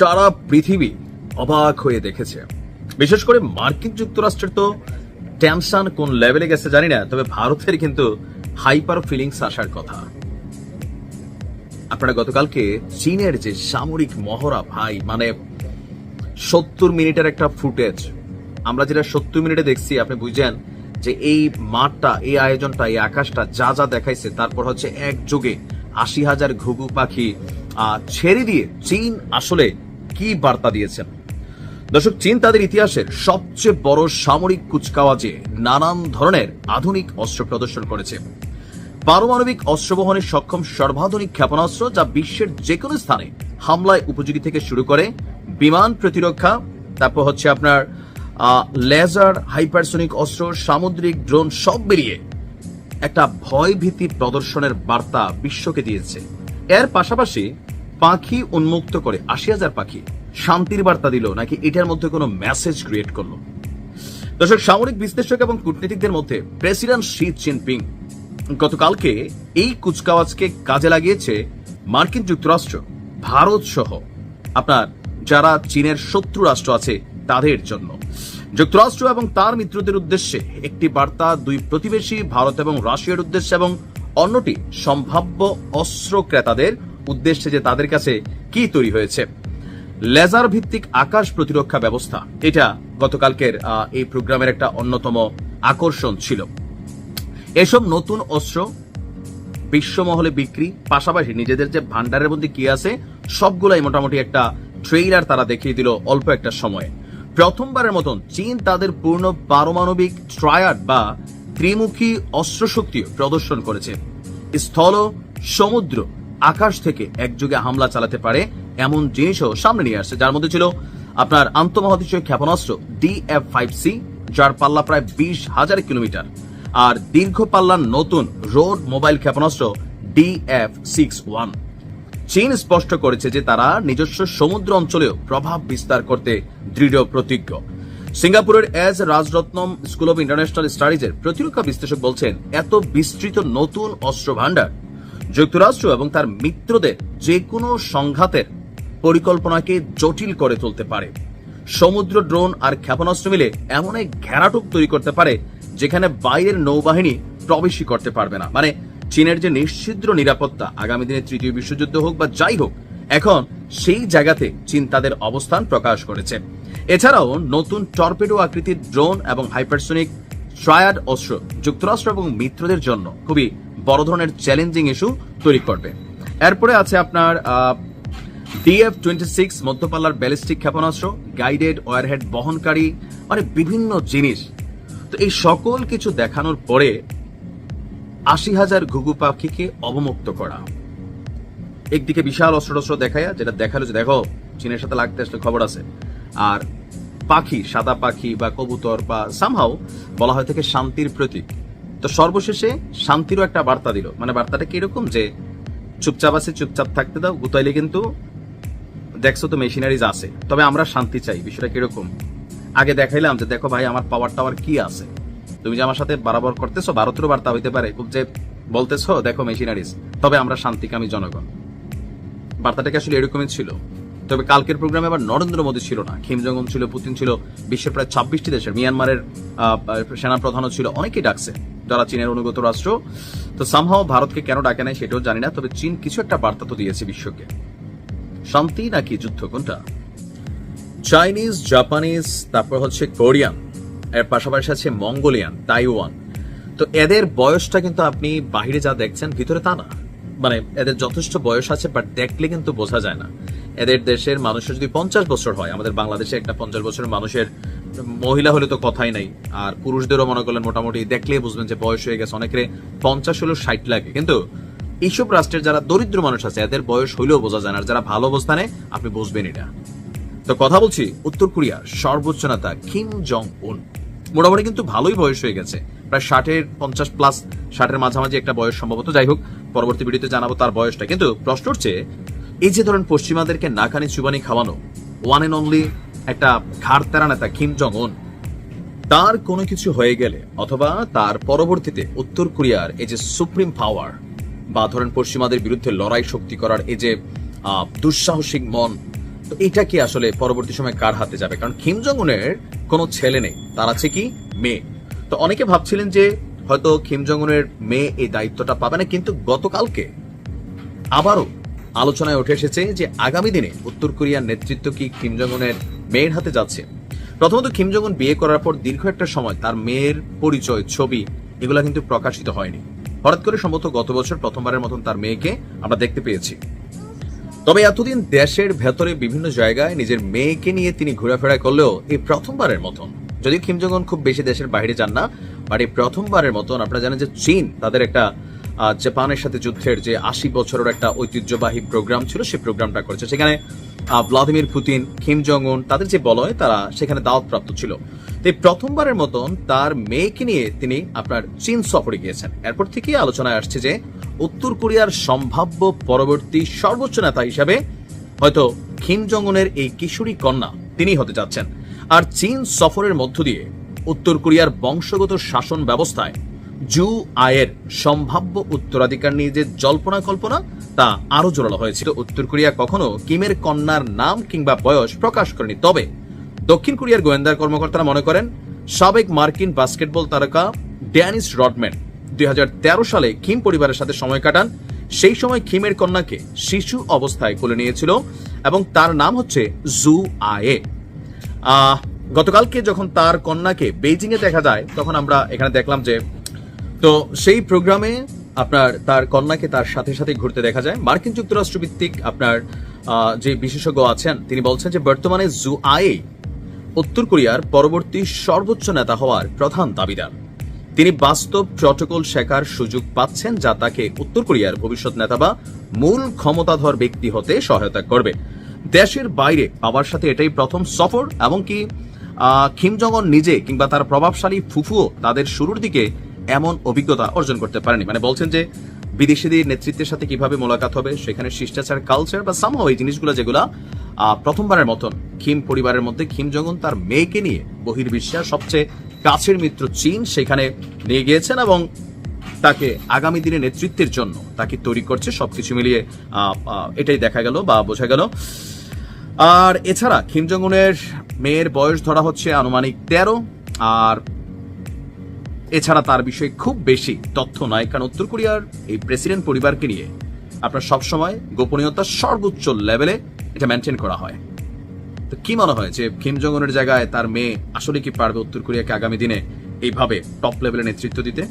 সারা পৃথিবী অবাক হয়ে দেখেছে। বিশেষ করে মার্কিন যুক্তরাষ্ট্রের তো টেনশন কোন লেভেলে গেছে জানি না, তবে ভারতের কিন্তু হাইপার ফিলিংস আসার কথা। আপনারা গতকালকে চীনের যে সামরিক মহড়া, ভাই মানে সত্তর মিনিটের একটা ফুটেজ, আমরা যেটা সত্তর মিনিটে দেখছি, আপনি বুঝছেন যে এই মাঠটা, এই আয়োজনটা, এই আকাশটা যা যা দেখাইছে, তারপর হচ্ছে এক যুগে আশি হাজার ঘুঘু পাখি ছেড়ে দিয়ে চীন আসলে কি বার্তা দিয়েছেন? দর্শক, চীন তাদের ইতিহাসের সবচেয়ে বড় সামরিক কুচকাওয়াজে নানান ধরনের আধুনিক অস্ত্র প্রদর্শন করেছে। পারমাণবিক অস্ত্র বহনে সক্ষম সর্বাধুনিক ক্ষেপণাস্ত্র যা বিশ্বের যে কোনো স্থানে হামলায় উপযোগী থেকে শুরু করে বিমান প্রতিরক্ষা, তারপর হচ্ছে আপনার লেজার, হাইপারসোনিক অস্ত্র, সামুদ্রিক ড্রোন সব বেরিয়ে একটা ভয়ভীতি প্রদর্শনের বার্তা বিশ্বকে দিয়েছে। এর পাশাপাশি পাখি উন্মুক্ত করে আশি হাজার পাখি শান্তির বার্তা দিল, নাকি এটার মধ্যে কোনো মেসেজ ক্রিয়েট করল? দর্শক, সামরিক বিশ্লেষক এবং কূটনীতিকদের মধ্যে প্রেসিডেন্ট শি জিনপিং গতকালকে এই কুচকাওয়াজকে কাজে লাগিয়েছে মার্কিন যুক্তরাষ্ট্র, ভারত সহ। আপনার যারা চীনের শত্রু রাষ্ট্র আছে, তাদের জন্য। যুক্তরাষ্ট্র এবং তার মিত্রদের উদ্দেশ্যে একটি বার্তা, দুই প্রতিবেশী, ভারত এবং রাশিয়ার উদ্দেশ্যে এবং অন্যটি সম্ভাব্য অস্ত্র ক্রেতাদের উদ্দেশ্যে যে তাদের কাছে কি তৈরি হয়েছে। লেজার ভিত্তিক আকাশ প্রতিরক্ষা ব্যবস্থা। এটা গতকালকের এই প্রোগ্রামের একটা অন্যতম আকর্ষণ ছিল। এসব নতুন অস্ত্র বিশ্বমহলে বিক্রি, পাশাপাশি নিজেদের যে ভান্ডারের মধ্যে কি আছে, সবগুলাই মোটামুটি একটা ট্রেইলার তারা দেখিয়ে দিল অল্প একটা সময়ে। প্রথমবারের মতন চীন তাদের পূর্ণ পারমাণবিক ট্রায়াড বা ত্রিমুখী অস্ত্রশক্তি প্রদর্শন করেছে। স্থল, সমুদ্র, আকাশ থেকে একযোগে হামলা চালাতে পারে এমন জিনিসও সামনে নিয়ে আসছে, যার মধ্যে ছিল আপনার আন্তঃমহাদেশীয় ক্ষেপণাস্ত্র ডিএফ ফাইভ সি যার পাল্লা প্রায় বিশ হাজার কিলোমিটার। আর দীর্ঘ পাল্লার নতুন রোড মোবাইল ক্ষেপণাস্ত্র ডিএফ সিক্স ওয়ান চীন স্পষ্ট করেছে যে তারা নিজস্ব সমুদ্র অঞ্চলেও প্রভাব বিস্তার করতে দৃঢ় প্রতিজ্ঞ। সিঙ্গাপুরের S Rajaratnam school of international স্টাডিজের প্রতিরক্ষা বিশ্লেষক বলছেন, এত বিস্তৃত নতুন অস্ত্র ভাণ্ডার যুক্তরাষ্ট্র এবং তার মিত্রদের যে কোনো সংঘাতের পরিকল্পনাকে জটিল করে তুলতে পারে। সমুদ্র, ড্রোন আর ক্ষেপণাস্ত্র মিলে এমন এক ঘেরাটুক তৈরি করতে পারে, যেখানে বাইরের নৌবাহিনী প্রবেশই করতে পারবে না। মানে চীনের যে নিশ্চিদ্র নিরাপত্তা, আগামী দিনে তৃতীয় বিশ্বযুদ্ধ হোক বা যাই হোক, এখন সেই জায়গাতে চীন তাদের অবস্থান প্রকাশ করেছে। এছাড়াও নতুন টর্পেডো আকৃতির ড্রোন এবং হাইপারসোনিক ট্রায়াড অস্ত্র যুক্তরাষ্ট্র এবং মিত্রদের জন্য খুবই বড় ধরনের চ্যালেঞ্জিং ইস্যু তৈরি করবে। এরপরে আছে আপনার ডিএফ টোয়েন্টি সিক্স মধ্যপাল্লার ব্যালিস্টিক ক্ষেপণাস্ত্র গাইডেড ওয়ারহেড বহনকারী মানে বিভিন্ন জিনিস। তো এই সকল কিছু দেখানোর পরে আশি হাজার ঘুঘু পাখিকে অবমুক্ত করা। একদিকে বিশাল অস্ত্র টস্ত্র দেখায়া যেটা দেখাল যে দেখো, চীনের সাথে লাগতে আসলে খবর আছে। আর পাখি, সাদা পাখি বা কবুতর বা সামহাও বলা হয় থেকে শান্তির প্রতীক। তো সর্বশেষে শান্তিরও একটা বার্তা দিল। মানে বার্তাটা কীরকম যে, চুপচাপ আছে, চুপচাপ থাকতে দাও। গুতাইলে কিন্তু দেখছ তো মেশিনারিজ আছে। তবে আমরা শান্তি চাই বিষয়টা কীরকম? আগে দেখাইলাম যে দেখো ভাই আমার পাওয়ার টাওয়ার কি আছে? তুমি যে আমার সাথে বরাবর করতেছো ভারতেরও বার্তা হইতে পারে খুব যে বলতেছো দেখো মেশিনারিজ তবে আমরা শান্তিকামী জনগণ। বার্তাটাকে আসলে এরকমই ছিল। তবে কালকের প্রোগ্রামে আবার নরেন্দ্র মোদী ছিল না খিম জং ছিল পুতিন ছিল বিশ্বের প্রায় ছাব্বিশটি দেশের মিয়ানমারের আহ, সেনা প্রধানও ছিল অনেকেই ডাকছে যারা চীনের অনুগত রাষ্ট্র। তো সামহাও ভারতকে কেন ডাকে নাই সেটাও জানি না তবে চীন কিছু একটা বার্তা তো দিয়েছে বিশ্বকে। শান্তি নাকি যুদ্ধ কোনটা? চাইনিজ জাপানিজ তারপর হচ্ছে কোরিয়ান এর পাশাপাশি আছে মঙ্গোলিয়ান তাইওয়ান তো এদের বয়সটা কিন্তু আপনি বাইরে যা দেখছেন, ভিতরে তা না। মানে এদের যথেষ্ট বয়স আছে বাট দেখলে কিন্তু বোঝা যায় না। এদের দেশের মানুষের যদি পঞ্চাশ বছর হয়, আমাদের বাংলাদেশে একটা পঞ্চাশ বছরের মানুষের মহিলা হলে তো কথাই নাই। আর পুরুষদেরও মনে করলেন মোটামুটি দেখলেই বুঝবেন যে বয়স হয়ে গেছে। অনেকের পঞ্চাশ হলেও ষাট লাগে। কিন্তু এইসব রাষ্ট্রের যারা দরিদ্র মানুষ আছে, এদের বয়স হইলেও বোঝা যায় না যারা ভালো অবস্থানে, আপনি বুঝবেন এটা। তো কথা বলছি, উত্তর কোরিয়ার সর্বোচ্চ নেতা কিম জং উন মোটামুটি কিন্তু ভালোই বয়স হয়ে গেছে। প্রায় ষাটের, পঞ্চাশ প্লাস, ষাটের মাঝামাঝি একটা বয়স সম্ভবত। যাই হোক, পরবর্তী ভিডিওতে জানাব তার বয়সটা। কিন্তু প্রশ্ন হচ্ছে এই যে ধরেন পশ্চিমাদেরকে নাকানি চুবানি খাওয়ানো ওয়ান এন্ড অনলি একটা ঘাড় তেরা নেতা কিম জং উন তার কোনো কিছু হয়ে গেলে অথবা তার পরবর্তীতে উত্তর কোরিয়ার এই যে সুপ্রিম পাওয়ার বা ধরেন পশ্চিমাদের বিরুদ্ধে লড়াই শক্তি করার এই যে দুঃসাহসিক মন, তো এটা কি আসলে পরবর্তী সময় কার হাতে যাবে? কারণ কিম জং উনের কোনো ছেলে নেই, তার আছে কি মেয়ে। তো অনেকে ভাবছিলেন যে হয়তো কিম জং উনের মেয়ে এই দায়িত্বটা পাবে না, কিন্তু গতকালকে আবারও আলোচনায় উঠে এসেছে যে আগামী দিনে উত্তর কোরিয়ার নেতৃত্ব কি কিম জং উনের মেয়ের হাতে যাচ্ছে। প্রথমত কিম জং উন বিয়ে করার পর দীর্ঘ একটা সময় তার মেয়ের পরিচয়, ছবি, এগুলা কিন্তু প্রকাশিত হয়নি। হঠাৎ করে সম্ভবত গত বছর প্রথমবারের মতন তার মেয়েকে আমরা দেখতে পেয়েছি। তবে এতদিন দেশের ভেতরে বিভিন্ন জায়গায় নিজের মেয়েকে নিয়ে তিনি ঘোরাফেরা করলেও এই প্রথমবারের মতন যদিও কিম খুব বেশি দেশের বাইরে যান না বাট এই প্রথমবারের মতন আপনারা জানেন যে চীন তাদের একটা জাপানের সাথে যুদ্ধের যে আশি বছরের একটা ঐতিহ্যবাহী প্রোগ্রাম ছিল, সেই প্রোগ্রামটা করেছে। সেখানে ভ্লাদিমির পুতিন, কিম তাদের যে বলয়, তারা সেখানে দাওয়াতপ্রাপ্ত ছিল। তো এই প্রথমবারের মতন তার মেয়েকে নিয়ে তিনি আপনার চীন সফরে গিয়েছেন। এরপর থেকেই আলোচনায় আসছে যে উত্তর কোরিয়ার সম্ভাব্য পরবর্তী সর্বোচ্চ নেতা হিসাবে হয়তো কিম জঙ্গনের এই কিশোরী কন্যা তিনি হতে যাচ্ছেন। আর চীন সফরের মধ্য দিয়ে উত্তর কোরিয়ার বংশগত শাসন ব্যবস্থায় জু আয়ের সম্ভাব্য উত্তরাধিকার নিয়ে যে জল্পনা কল্পনা, তা আরও জোরালো হয়েছিল উত্তর কোরিয়া কখনো কিমের কন্যার নাম কিংবা বয়স প্রকাশ করেনি। তবে দক্ষিণ কোরিয়ার গোয়েন্দার কর্মকর্তারা মনে করেন, সাবেক মার্কিন বাস্কেটবল তারকা ড্যানিস রডম্যান দু হাজার তেরো সালে কিম পরিবারের সাথে সময় কাটান। সেই সময় কিমের কন্যাকে শিশু অবস্থায় কোলে নিয়েছিল এবং তার নাম হচ্ছে জু আয়ে। গতকালকে যখন তার কন্যাকে বেইজিং এ দেখা যায়, তখন আমরা এখানে দেখলাম যে, তো সেই প্রোগ্রামে আপনার তার কন্যাকে তার সাথে সাথে ঘুরতে দেখা যায়। মার্কিন যুক্তরাষ্ট্র ভিত্তিক আপনার যে বিশেষজ্ঞ আছেন, তিনি বলছেন যে বর্তমানে জু আয়ে উত্তর কোরিয়ার পরবর্তী সর্বোচ্চ নেতা হওয়ার প্রধান দাবিদার। তিনি বাস্তব প্রটোকল শেখার সুযোগ পাচ্ছেন যা তাকে উত্তর কোরিয়ার ভবিষ্যৎ নেতা বা মূল ক্ষমতাধর ব্যক্তি হতে সহায়তা করবে। দেশের বাইরে বাবার সাথে এটাই প্রথম সফর আহ, কিম জং নিজে কিংবা তার প্রভাবশালী ফুফুও তাদের শুরুর দিকে এমন অভিজ্ঞতা অর্জন করতে পারেনি। মানে বলছেন যে বিদেশিদের নেতৃত্বের সাথে কীভাবে মোলাকাত হবে, সেখানে শিষ্টাচার কালচার বা সামহ এই জিনিসগুলো যেগুলা প্রথমবারের মতন কিম পরিবারের মধ্যে কিম জং উন তার মেয়েকে নিয়ে বহির্বিশ্বের সবচেয়ে কাছের মিত্র চীন সেখানে নিয়ে গিয়েছেন এবং তাকে আগামী দিনে নেতৃত্বের জন্য তাকে তৈরি করছে, সবকিছু মিলিয়ে এটাই দেখা গেল বা বোঝা গেল। আর এছাড়া উনের মেয়ের বয়স ধরা হচ্ছে আনুমানিক তেরো, আর এছাড়া তার বিষয়ে খুব বেশি তথ্য নয়, কারণ উত্তর কোরিয়ার এই প্রেসিডেন্ট পরিবারকে নিয়ে আপনার সবসময় গোপনীয়তা সর্বোচ্চ লেভেলে এটা মেনটেন করা হয়। তো কি মনে হয় যে কিম জঙ্গনের জায়গায় তার মেয়ে আসলে কি পারবে উত্তর কোরিয়াকে আগামী দিনে এইভাবে টপ লেভেলে নেতৃত্ব দিতে?